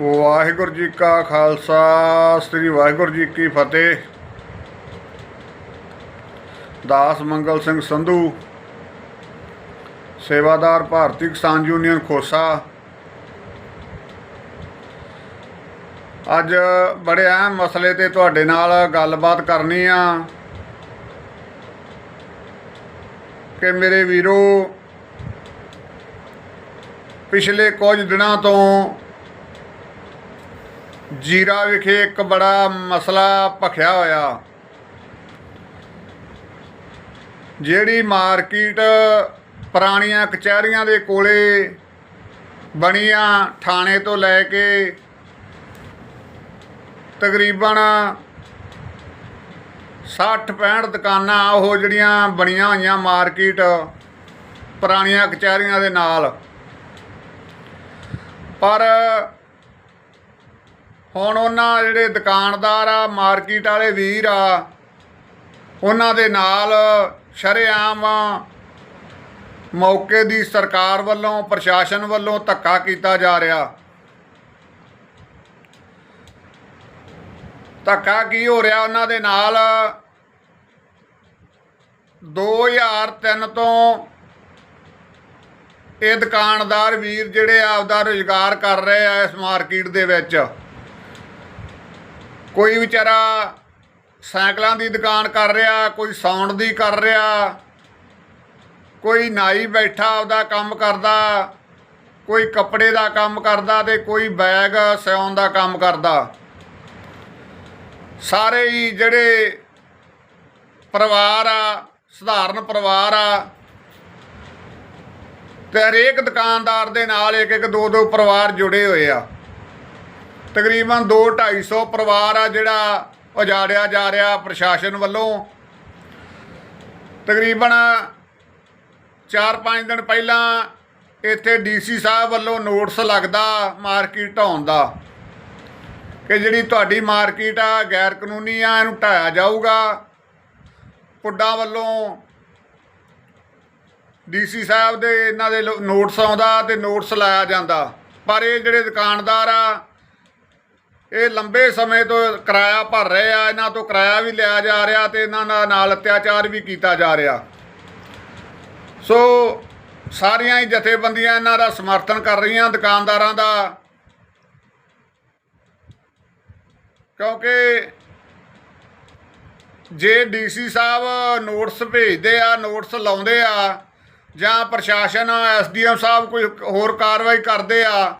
ਵਾਹਿਗੁਰੂ ਜੀ ਕਾ ਖਾਲਸਾ, ਸ੍ਰੀ ਵਾਹਿਗੁਰੂ ਜੀ ਕੀ ਫਤਿਹ। ਦਾਸ ਮੰਗਲ ਸਿੰਘ ਸੰਧੂ, ਸੇਵਾਦਾਰ ਭਾਰਤੀ ਕਿਸਾਨ ਯੂਨੀਅਨ ਖੋਸਾ। ਅੱਜ ਬੜੇ ਅਹਿਮ ਮਸਲੇ ਤੇ ਤੁਹਾਡੇ ਨਾਲ ਗੱਲਬਾਤ ਕਰਨੀ ਆ ਕਿ ਮੇਰੇ ਵੀਰੋ, ਪਿਛਲੇ ਕੁਝ ਦਿਨਾਂ ਤੋਂ ਜੀਰਾ ਵਿਖੇ ਇੱਕ ਬੜਾ ਮਸਲਾ ਭਖਿਆ ਹੋਇਆ। ਜਿਹੜੀ ਮਾਰਕੀਟ ਪੁਰਾਣੀਆਂ ਕਚਹਿਰੀਆਂ ਦੇ ਕੋਲੇ ਬਣੀਆਂ ਥਾਣੇ ਤੋਂ ਲੈ ਕੇ ਤਕਰੀਬਨ 60 65 ਦੁਕਾਨਾਂ ਉਹ ਜਿਹੜੀਆਂ ਬਣੀਆਂ ਹੋਈਆਂ ਮਾਰਕੀਟ ਪੁਰਾਣੀਆਂ ਕਚਹਿਰੀਆਂ ਦੇ ਨਾਲ। ਪਰ ਹੁਣ ਉਹਨਾਂ ਜਿਹੜੇ ਦੁਕਾਨਦਾਰ ਆ, ਮਾਰਕੀਟ ਵਾਲੇ ਵੀਰ ਆ, ਉਹਨਾਂ ਦੇ ਨਾਲ ਸ਼ਰੇਆਮ ਮੌਕੇ ਦੀ ਸਰਕਾਰ ਵੱਲੋਂ, ਪ੍ਰਸ਼ਾਸਨ ਵੱਲੋਂ ਧੱਕਾ ਕੀਤਾ ਜਾ ਰਿਹਾ। ਧੱਕਾ ਕੀ ਹੋ ਰਿਹਾ ਉਹਨਾਂ ਦੇ ਨਾਲ? 2003 ਤੋਂ ਇਹ ਦੁਕਾਨਦਾਰ ਵੀਰ ਜਿਹੜੇ ਆਪਦਾ ਰੁਜ਼ਗਾਰ ਕਰ ਰਹੇ ਆ ਇਸ ਮਾਰਕੀਟ ਦੇ ਵਿੱਚ। ਕੋਈ ਵਿਚਾਰਾ ਸਾਈਕਲਾਂ ਦੀ ਦੁਕਾਨ ਕਰ ਰਿਹਾ, ਕੋਈ ਸਾਊਂਡ ਦੀ ਕਰ ਰਿਹਾ, ਕੋਈ ਨਾਈ ਬੈਠਾ ਆਪਦਾ ਕੰਮ ਕਰਦਾ, ਕੋਈ ਕੱਪੜੇ ਦਾ ਕੰਮ ਕਰਦਾ ਤੇ ਕੋਈ ਬੈਗ ਸਿਉਣ ਦਾ ਕੰਮ ਕਰਦਾ। ਸਾਰੇ ਹੀ ਜਿਹੜੇ ਪਰਿਵਾਰ ਆ, ਸਧਾਰਨ ਪਰਿਵਾਰ ਆ, ਤੇ ਹਰੇਕ ਦੁਕਾਨਦਾਰ ਦੇ ਨਾਲ ਇੱਕ ਇੱਕ ਦੋ ਦੋ ਪਰਿਵਾਰ ਜੁੜੇ ਹੋਏ ਆ। ਤਕਰੀਬਨ 2 250 ਪਰਿਵਾਰ ਆ ਜਿਹੜਾ ਉਜਾੜਿਆ ਜਾ ਰਿਹਾ ਪ੍ਰਸ਼ਾਸਨ ਵੱਲੋਂ। ਤਕਰੀਬਨ 4-5 ਦਿਨ ਪਹਿਲਾਂ ਇੱਥੇ ਡੀਸੀ ਸਾਹਿਬ ਵੱਲੋਂ ਨੋਟਿਸ ਲੱਗਦਾ ਮਾਰਕੀਟ ਢਾਉਣ ਦਾ ਕਿ ਜਿਹੜੀ ਤੁਹਾਡੀ ਮਾਰਕੀਟ ਆ ਗੈਰ ਕਾਨੂੰਨੀ ਆ, ਇਹਨੂੰ ਢਾਇਆ ਜਾਊਗਾ। ਪੁੱਡਾ ਵੱਲੋਂ ਡੀਸੀ ਸਾਹਿਬ ਦੇ ਇਹਨਾਂ ਦੇ ਲੋ- ਨੋਟਿਸ ਆਉਂਦਾ ਤੇ ਨੋਟਿਸ ਲਾਇਆ ਜਾਂਦਾ। ਪਰ ਇਹ ਜਿਹੜੇ ਦੁਕਾਨਦਾਰ ਆ ਇਹ ਲੰਬੇ ਸਮੇਂ ਤੋਂ ਕਿਰਾਇਆ ਭਰ ਰਹੇ ਆ, ਇਹਨਾਂ ਤੋਂ ਕਿਰਾਇਆ ਵੀ ਲਿਆ ਜਾ ਰਿਹਾ ਤੇ ਇਹਨਾਂ ਦਾ ਨਾਲ ਅਤਿਆਚਾਰ ਵੀ ਕੀਤਾ ਜਾ ਰਿਹਾ। ਸੋ ਸਾਰੀਆਂ ਹੀ ਜਥੇਬੰਦੀਆਂ ਇਹਨਾਂ ਦਾ ਸਮਰਥਨ ਕਰ ਰਹੀਆਂ ਦੁਕਾਨਦਾਰਾਂ ਦਾ। ਕਿਉਂਕਿ ਜੇ ਡੀਸੀ ਸਾਹਿਬ ਨੋਟਸ ਭੇਜਦੇ ਆ, ਨੋਟਸ ਲਾਉਂਦੇ ਆ ਜਾਂ ਪ੍ਰਸ਼ਾਸਨ, ਐਸਡੀਐਮ ਸਾਹਿਬ ਕੋਈ ਹੋਰ ਕਾਰਵਾਈ ਕਰਦੇ ਆ